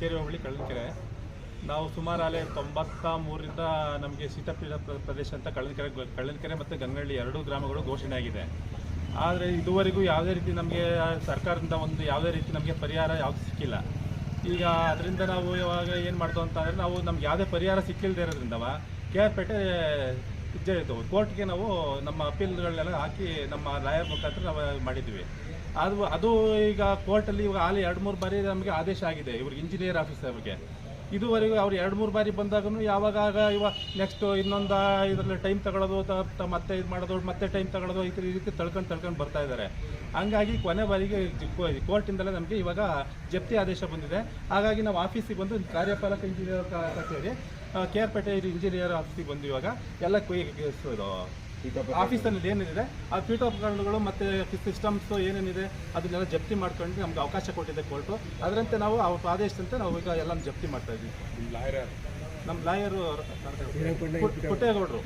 ಇಕ್ಕೇರಿ ಹೋಬಳಿ ಕಳ್ಳನಕೆರೆ. ನಾವು ಸುಮಾರು ಅಲ್ಲೇ ತೊಂಬತ್ತ ಮೂರರಿಂದ ನಮಗೆ ಸೀತಾಪೀಠ ಪ್ರ- ಪ್ರದೇಶ ಅಂತ ಕಳ್ಳನಕೆರೆ ಕಳ್ಳನಕೆರೆ ಮತ್ತು ಗಂಗಳ್ಳಿ ಎರಡೂ ಗ್ರಾಮಗಳು ಘೋಷಣೆ ಆಗಿದೆ. ಆದರೆ ಇದುವರೆಗೂ ಯಾವುದೇ ರೀತಿ ನಮಗೆ ಸರ್ಕಾರದಿಂದ ಒಂದು ಯಾವುದೇ ರೀತಿ ನಮಗೆ ಪರಿಹಾರ ಯಾವುದು ಸಿಕ್ಕಿಲ್ಲ. ಈಗ ಅದರಿಂದ ನಾವು ಇವಾಗ ಏನು ಮಾಡ್ದು ಅಂತ ಅಂದರೆ ನಾವು ನಮ್ಗೆ ಯಾವುದೇ ಪರಿಹಾರ ಸಿಕ್ಕಿಲ್ಲದೆ ಇರೋದ್ರಿಂದವ ಕೆ ಆರ್ ಪೇಟೆ ಇದ್ದೇ ಇದ್ದವು. ಕೋರ್ಟ್ಗೆ ನಾವು ನಮ್ಮ ಅಪೀಲ್ಗಳನ್ನೆಲ್ಲ ಹಾಕಿ ನಮ್ಮ ಲಾಯರ್ ಮುಖಾಂತರ ನಾವು ಮಾಡಿದ್ವಿ. ಅದು ಅದು ಈಗ ಕೋರ್ಟಲ್ಲಿ ಇವಾಗ ಅಲ್ಲಿ ಎರಡು ಮೂರು ಬಾರಿ ನಮಗೆ ಆದೇಶ ಆಗಿದೆ ಇವ್ರಿಗೆ ಇಂಜಿನಿಯರ್ ಆಫೀಸ್ ಅವ್ರಿಗೆ ಇದುವರೆಗೂ ಅವ್ರು ಎರಡು ಮೂರು ಬಾರಿ ಬಂದಾಗೂ ಯಾವಾಗ ಇವಾಗ ನೆಕ್ಸ್ಟ್ ಇನ್ನೊಂದು ಇದರಲ್ಲಿ ಟೈಮ್ ತಗೊಳ್ಳೋದು ತ- ಮತ್ತೆ ಇದು ಮಾಡೋದು ಮತ್ತೆ ಟೈಮ್ ತಗೊಳ್ಳೋದು ಈ ರೀತಿ- ಈ ರೀತಿ ತಳ್ಕೊಂಡು ತಳ್ಕೊಂಡು ಬರ್ತಾ ಇದ್ದಾರೆ ಹಂಗಾಗಿ ಕೊನೆ ಬಾರಿಗೆ ಕೋರ್ಟಿಂದಲೇ ನಮಗೆ ಇವಾಗ ಜಪ್ತಿ ಆದೇಶ ಬಂದಿದೆ ಹಾಗಾಗಿ ನಾವು ಆಫೀಸಿಗೆ ಬಂದು ಕಾರ್ಯಪಾಲಕ ಇಂಜಿನಿಯರ್ ಕಚೇರಿ ಕೆ ಆರ್ ಪೇಟೆ ಇಂಜಿನಿಯರ್ ಆಫೀಸಿಗೆ ಬಂದು ಇವಾಗ ಎಲ್ಲ ಇದು ಆಫೀಸಲ್ಲಿ ಏನೇನಿದೆ ಆ ಪೀಠೋಪಕರಣಗಳು ಮತ್ತು ಸಿಸ್ಟಮ್ಸ್ ಏನೇನಿದೆ ಅದನ್ನೆಲ್ಲ ಜಪ್ತಿ ಮಾಡ್ಕೊಂಡು ನಮ್ಗೆ ಅವಕಾಶ ಕೊಟ್ಟಿದೆ ಕೋರ್ಟು. ಅದರಂತೆ ನಾವು ಅವ್ರ ಆದೇಶದಂತೆ ನಾವು ಈಗ ಎಲ್ಲ ಜಪ್ತಿ ಮಾಡ್ತಾ ಇದ್ದೀವಿ. ನಮ್ಮ ಲಾಯರು ಪುಟ್ಟೇಗೌಡರು.